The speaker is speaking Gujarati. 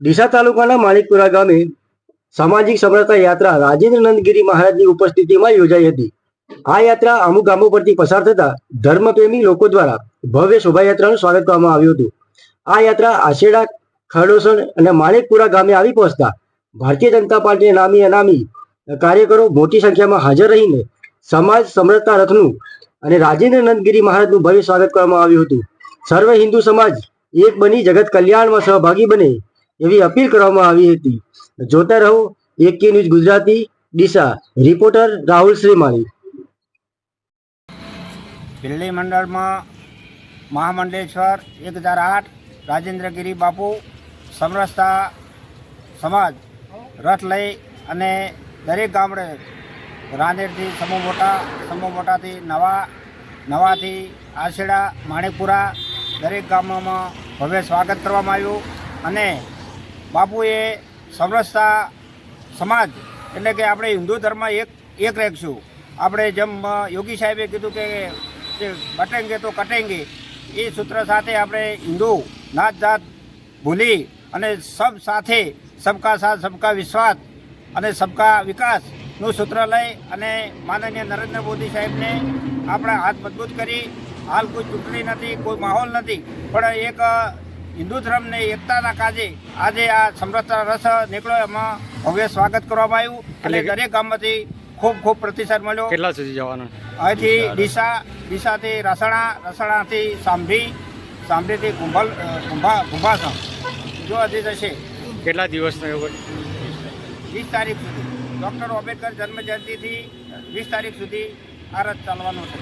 ડીસા તાલુકાના માણિકપુરા ગામે સામાજિક સમરસતા યાત્રા રાજેન્દ્ર નંદગીરી મહારાજની ઉપસ્થિતિમાં યોજાઈ હતી. આ યાત્રા અમુક ગામો પરથી પસાર થતા ધર્મપ્રેમી લોકો દ્વારા ભવ્ય શોભાયાત્રાનું સ્વાગત કરવામાં આવ્યું હતું. આ યાત્રા આશેડા, ખરડોસણ અને માણેકપુરા ગામે આવી પહોંચતા ભારતીય જનતા પાર્ટીના નામી અનામી કાર્યકરો મોટી સંખ્યામાં હાજર રહીને સમાજ સમરસતા રથનું અને રાજેન્દ્ર નંદગીરી મહારાજનું ભવ્ય સ્વાગત કરવામાં આવ્યું હતું. સર્વ હિન્દુ સમાજ એક બની જગત કલ્યાણમાં સહભાગી બને એવી અપીલ કરવામાં આવી હતી. જોતા રહો, એક કે ન્યૂઝ ગુજરાતી ડીસા રિપોર્ટર રાહુલ શ્રીમાળી. દિલ્હી મંડળમાં મહામંડલેશ્વર એક હજાર આઠ, રાજેન્દ્રગીરી બાપુ, સમરસતા સમાજ, રથ લઈ અને દરેક ગામડે રાંદેરથી સમૂહ મોટા, સમૂહ મોટાથી નવા, નવાથી આશેડા, માણેકપુરા દરેક ગામોમાં ભવ્ય સ્વાગત કરવામાં આવ્યું અને બાપુએ સમરસતા સમાજ એટલે કે આપણે હિન્દુ ધર્મ એક એક રહેશું. આપણે જેમ યોગી સાહેબે કીધું કે બટેંગે તો કટેંગે. એ સૂત્ર સાથે આપણે હિન્દુ નાત જાત ભૂલી અને સબ સાથે સબકા સાથ, સબકા વિશ્વાસ અને સબકા વિકાસનું સૂત્ર લઈ અને માનનીય નરેન્દ્ર મોદી સાહેબને આપણા હાથ મજબૂત કરી. હાલ કોઈ ચૂંટણી નથી, કોઈ માહોલ નથી, પણ એક હિન્દુ ધર્મને એકતાના કાજે આજે આ સમરસતા રસ નીકળ્યો એમાં ભવ્ય સ્વાગત કરવામાં આવ્યું. અને દરેક ગામમાંથી ખૂબ ખૂબ પ્રતિસાદ મળ્યો. કેટલા સુધી જવાનો? અહીંથી ડીસા ડીસાથી રસણા રસણાથી સાંભળી સાંભળીથી કુંભલ કુંભા કુંભાસણ જો હજી જશે. કેટલા દિવસનો થયો વીસ તારીખ સુધી. ડૉક્ટર આંબેડકર જન્મ જયંતિથી વીસ તારીખ સુધી આ રથ ચાલવાનો છે.